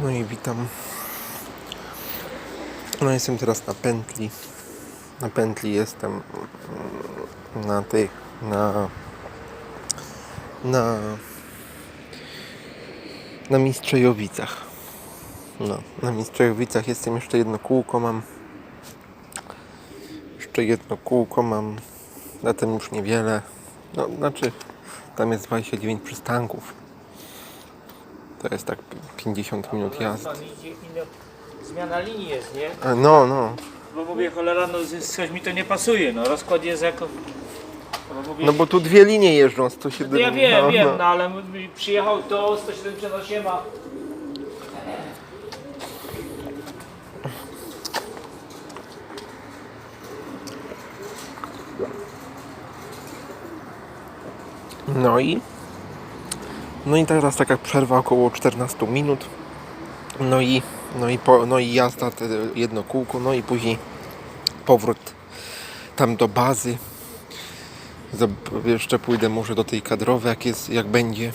No i witam. No jestem teraz na pętli. Na pętli jestem na tych, na na na Mistrzejowicach. No, na Mistrzejowicach jestem jeszcze jedno kółko mam. Jeszcze jedno kółko mam. Zatem już niewiele. No, znaczy tam jest 29 przystanków. To jest tak 50 minut jazdy. Zmiana linii jest, nie? No, no. Bo mówię, cholera, no z- coś mi to nie pasuje, no rozkład jest jako... Bo mówię, No bo tu dwie linie jeżdżą, no 107. to ja wiem, no, wiem, no. no ale przyjechał to 178, a... No i no i teraz taka przerwa około 14 minut. No i no i po, no i jazda jedno kółko, no i później powrót tam do bazy. Jeszcze pójdę może do tej kadrowej, jak jest, jak będzie.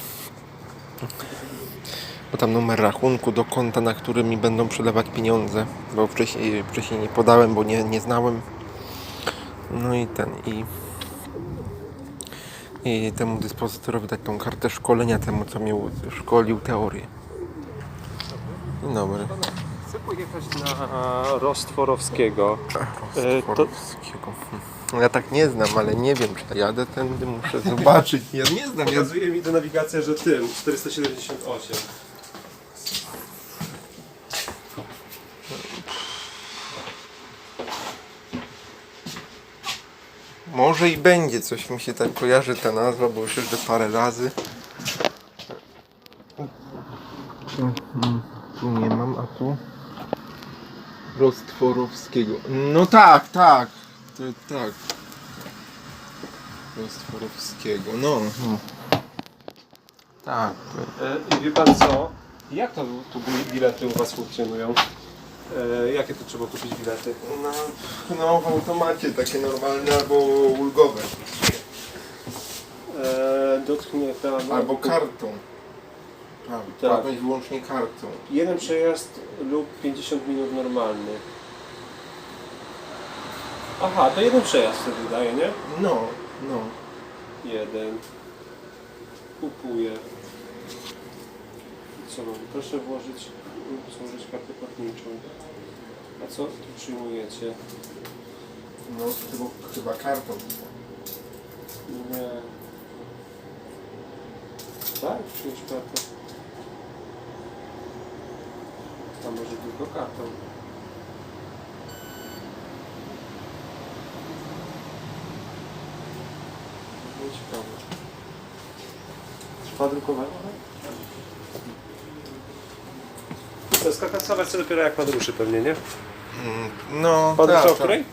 Bo tam numer rachunku do konta, na który mi będą przelewać pieniądze, bo wcześniej, wcześniej nie podałem, bo nie, nie znałem. No i ten i i temu dyspozytorowi dać tą kartę szkolenia temu, co mnie szkolił teorię. Dzień dobry. Chcę pojechać na Rostworowskiego. To- Rostworowskiego. No Ja tak nie znam, ale nie wiem, czy jadę tędy, muszę zobaczyć. Ja nie znam, ja Pokazuje mi do nawigacja, że tym 478. Może i będzie, coś mi się tak kojarzy ta nazwa, bo już jeżdżę parę razy. Tu nie mam, a tu? Rostworowskiego. No tak, tak. To tak. Rostworowskiego, no. no. Tak. to- E, I wie pan co? Jak to tu bilety u was funkcjonują? E, jakie tu trzeba kupić bilety? No, no w automacie takie normalne albo ulgowe. E, dotknie tam. Albo kartą. Tak, Tak. płatność wyłącznie kartą. Jeden przejazd lub 50 minut normalny. Aha, to jeden przejazd wtedy daje, nie? No, no. Jeden. Kupuję. Co mam? Proszę włożyć, złożyć kartę płatniczą. A co tu przyjmujecie? No, chyba, chyba kartą. Nie. Tak? Przyjąć kartę. A może tylko kartą? No ciekawe. Trwa drukowanie? To jest kasować co dopiero jak pan ruszy pewnie, nie? Mm, No, Pan tak, rusza o tak. której?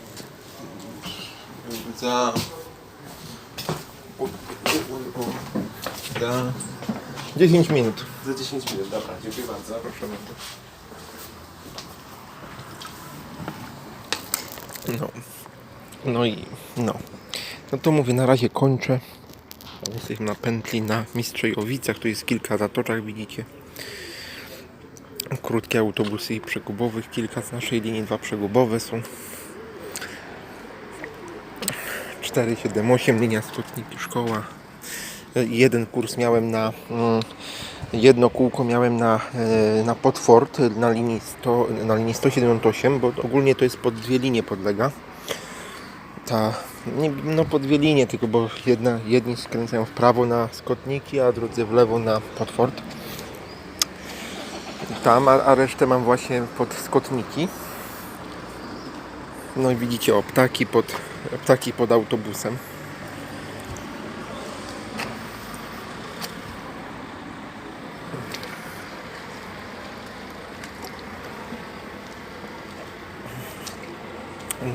Za... u- u- u- u- Za... 10 minut. Za 10 minut, dobra, dziękuję bardzo. Proszę bardzo. No. No i no. No to mówię, na razie kończę. Jesteśmy na pętli na Mistrzejowicach. Tu jest kilka zatoczek, widzicie. Krótkie autobusy i przegubowych. Kilka z naszej linii, dwa przegubowe są. 478 linia Stutniki szkoła. Jeden kurs miałem na mm, jedno kółko miałem na, e, na Potford na linii, 100, na linii 178, bo ogólnie to jest pod dwie linie podlega. Ta, nie, no pod dwie linie, tylko bo jedna, jedni skręcają w prawo na Skotniki, a drudzy w lewo na Potford. Tam, a, a resztę mam właśnie pod Skotniki. No i widzicie, o ptaki pod, ptaki pod autobusem.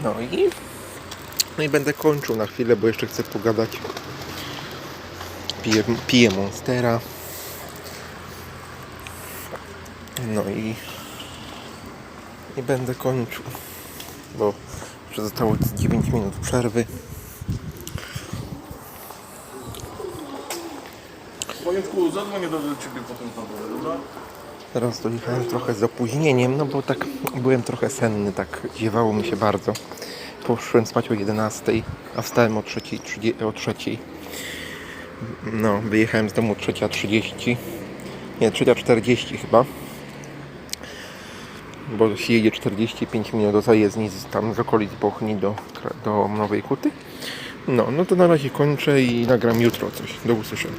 No i no i będę kończył na chwilę, bo jeszcze chcę pogadać. Piję, piję Monstera. No i i będę kończył, bo jeszcze zostało 9 minut przerwy. Wojtku, zadzwonię do ciebie potem dole, dobra? Teraz dojechałem trochę z opóźnieniem, no bo tak byłem trochę senny, tak ziewało mi się bardzo. Poszłem spać o 11, a wstałem o 3.30. O 3. No, wyjechałem z domu 3.30. Nie, 3.40 chyba. Bo się jedzie 45 minut do zajezdni tam z okolic Bochni do, do Nowej Kuty. No, no to na razie kończę i nagram jutro coś. Do usłyszenia.